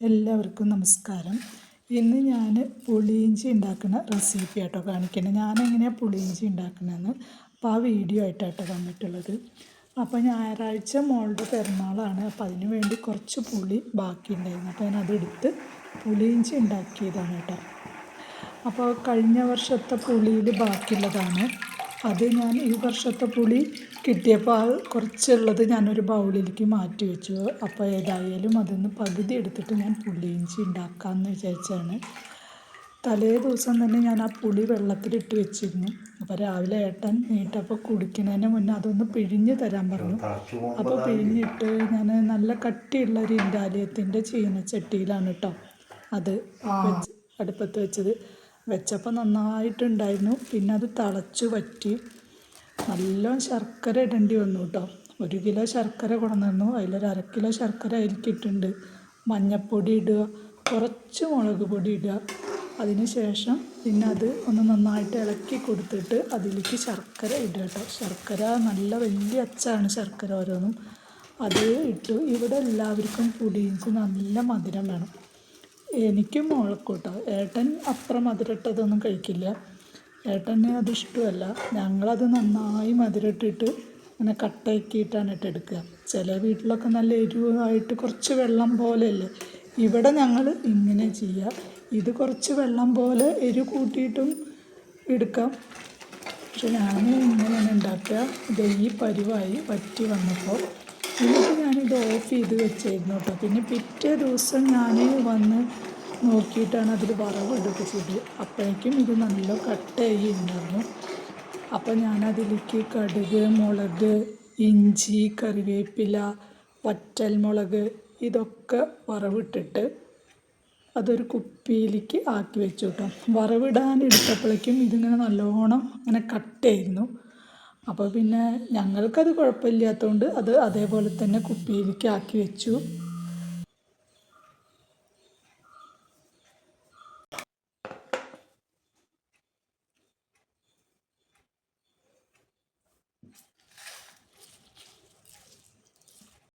എല്ലാവർക്കും നമസ്കാരം. ഇന്ന് ഞാൻ പുളിയിഞ്ചി ഉണ്ടാക്കുന്ന റെസിപ്പി ആട്ടോ കാണിക്കുന്നത് ഞാനെങ്ങനെയാണ് പുളിയിഞ്ചി ഉണ്ടാക്കുന്നതെന്ന് അപ്പോൾ ആ വീഡിയോ ആയിട്ടാട്ടോ വന്നിട്ടുള്ളത് അപ്പോൾ ഞായറാഴ്ച മോളുടെ പിറന്നാളാണ് അപ്പോൾ അതിന് വേണ്ടി കുറച്ച് പുളി ബാക്കി ഉണ്ടായിരുന്നു അപ്പോൾ ഞാൻ അതെടുത്ത് പുളിയിഞ്ചി ഉണ്ടാക്കിയതാണ് കേട്ടോ. അപ്പോൾ കഴിഞ്ഞ വർഷത്തെ പുളിയിൽ ബാക്കിയുള്ളതാണ്. അത് ഞാൻ ഈ വർഷത്തെ പുളി കിട്ടിയപ്പോൾ കുറച്ചുള്ളത് ഞാനൊരു ബൗളിലേക്ക് മാറ്റി വെച്ചു. അപ്പോൾ ഏതായാലും അതൊന്ന് പകുതി എടുത്തിട്ട് ഞാൻ പുളിയിഞ്ചി ഉണ്ടാക്കാമെന്ന് വിചാരിച്ചാണ്. തലേ ദിവസം തന്നെ ഞാൻ ആ പുളി വെള്ളത്തിലിട്ട് വെച്ചിരുന്നു. അപ്പോൾ രാവിലെ ഏട്ടൻ നീട്ടപ്പോൾ കുടിക്കുന്നതിന് മുന്നേ അതൊന്ന് പിഴിഞ്ഞ് തരാൻ പറഞ്ഞു. അപ്പോൾ പിഴിഞ്ഞിട്ട് ഞാൻ നല്ല കട്ടിയുള്ള ഒരു ഇൻഡാലിയത്തിന്റെ ചീനച്ചട്ടിയിലാണ് കേട്ടോ അത് അടുപ്പത്ത് വെച്ചത്. വെച്ചപ്പോൾ നന്നായിട്ടുണ്ടായിരുന്നു. പിന്നെ അത് തിളച്ചു വറ്റി. നല്ല ശർക്കര ഇടേണ്ടി വന്നു കേട്ടോ. ഒരു കിലോ ശർക്കര കൊണ്ടുവന്നിരുന്നു. അതിലൊരു അര കിലോ ശർക്കര അതിലേക്കിട്ടുണ്ട് മഞ്ഞൾപ്പൊടി ഇടുക കുറച്ച് മുളക് പൊടി ഇടുക. അതിന് ശേഷം പിന്നെ അത് ഒന്ന് നന്നായിട്ട് ഇളക്കി കൊടുത്തിട്ട് അതിലേക്ക് ശർക്കര ഇടുക കേട്ടോ. ശർക്കര നല്ല വലിയ അച്ചാണ് ശർക്കര ഓരോന്നും. അത് ഇട്ടു. ഇവിടെ എല്ലാവർക്കും പുളിയിഞ്ചി നല്ല മധുരം വേണം. എനിക്കും മോൾക്കും കേട്ടോ ഏട്ടൻ അത്ര മധുരട്ടതൊന്നും കഴിക്കില്ല. ഏട്ടനെ അത് ഇഷ്ടമല്ല. ഞങ്ങളത് നന്നായി മധുരട്ടിട്ട് ഇങ്ങനെ കട്ടയാക്കിയിട്ടാണ് ഇട്ടെടുക്കുക ചില വീട്ടിലൊക്കെ നല്ല എരിവായിട്ട് കുറച്ച് വെള്ളം പോലെയല്ലേ? ഇവിടെ ഞങ്ങൾ ഇങ്ങനെ ചെയ്യുക ഇത് കുറച്ച് വെള്ളം പോലെ എരി കൂട്ടിയിട്ടും എടുക്കാം. പക്ഷെ ഞാൻ ഇങ്ങനെയാണ് ഉണ്ടാക്കുക. ഇത് ഈ പരിവായി വറ്റി വന്നപ്പോൾ. ഞാനിത് ഓഫ് ചെയ്ത് വെച്ചായിരുന്നു കേട്ടോ. പിന്നെ പിറ്റേ ദിവസം ഞാൻ വന്ന് നോക്കിയിട്ടാണ് അതിൽ വറവ് എടുപ്പിച്ചത് അപ്പോഴേക്കും ഇത് നല്ല കട്ടായി ഉണ്ടായിരുന്നു. അപ്പോൾ ഞാനതിലേക്ക് കടുക് മുളക് ഇഞ്ചി കറിവേപ്പില വറ്റൽമുളക് ഇതൊക്കെ വറവിട്ടിട്ട് അതൊരു കുപ്പിയിലേക്ക് ആക്കി വെച്ചു കേട്ടോ. വറവിടാൻ എടുത്തപ്പോഴേക്കും ഇതിങ്ങനെ നല്ലോണം ഇങ്ങനെ കട്ടയായിരുന്നു. അപ്പോൾ പിന്നെ ഞങ്ങൾക്കത് കുഴപ്പമില്ലാത്തതുകൊണ്ട് അത് അതേപോലെ തന്നെ കുപ്പിയിലേക്ക് ആക്കി വെച്ചു.